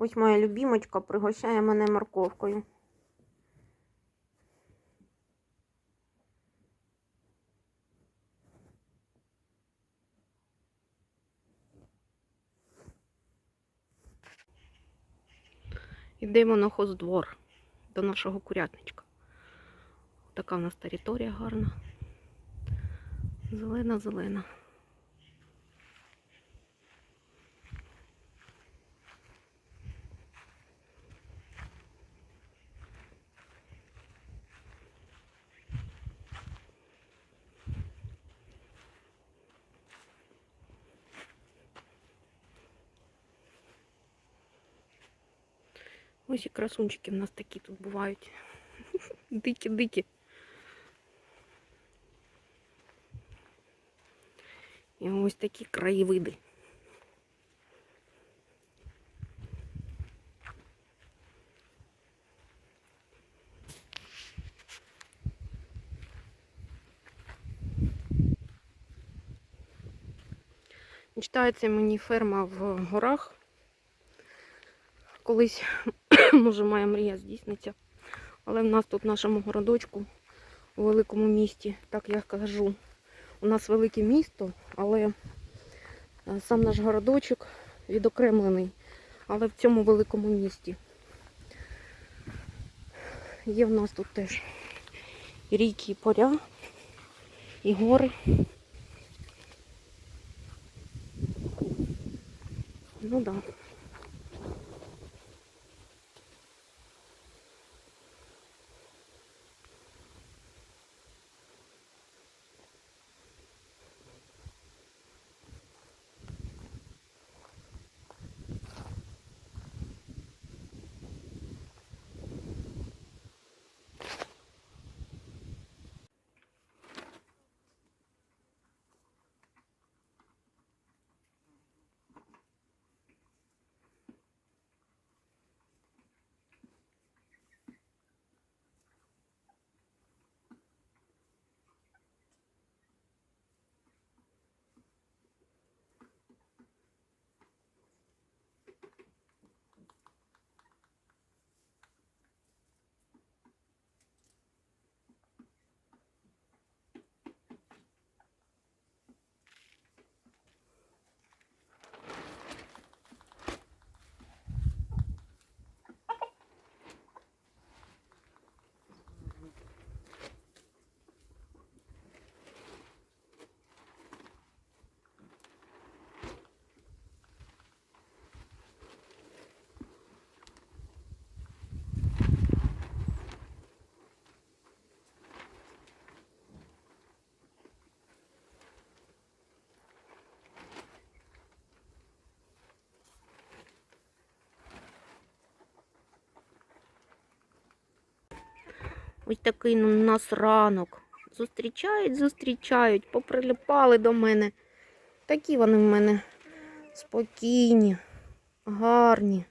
Ось моя любімочка пригощає мене морковкою. Йдемо на хоздвор до нашого курятничка. Така в нас територія гарна. Зелена, Ось і красунчики в нас такі тут бувають. Дикі-дикі. І ось такі краєвиди. Мечтається мені ферма в горах. Колись, може, моя мрія здійсниться. Але в нас тут в нашому городочку, у великому місті, так я кажу, у нас велике місто, але е, сам наш городочок відокремлений, але в цьому великому місті. Є в нас тут теж ріки, і поря, і гори. Ну так. Да. Ось такий ну, у нас ранок. Зустрічають, зустрічають, поприлипали до мене. Такі вони в мене спокійні, гарні.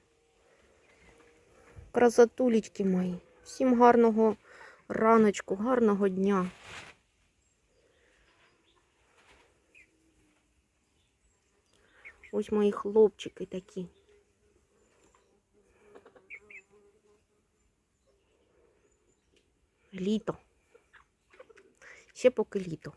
Красотулечки мої. Всім гарного раночку, гарного дня. Ось мої хлопчики такі. Літо. Ще поки літо.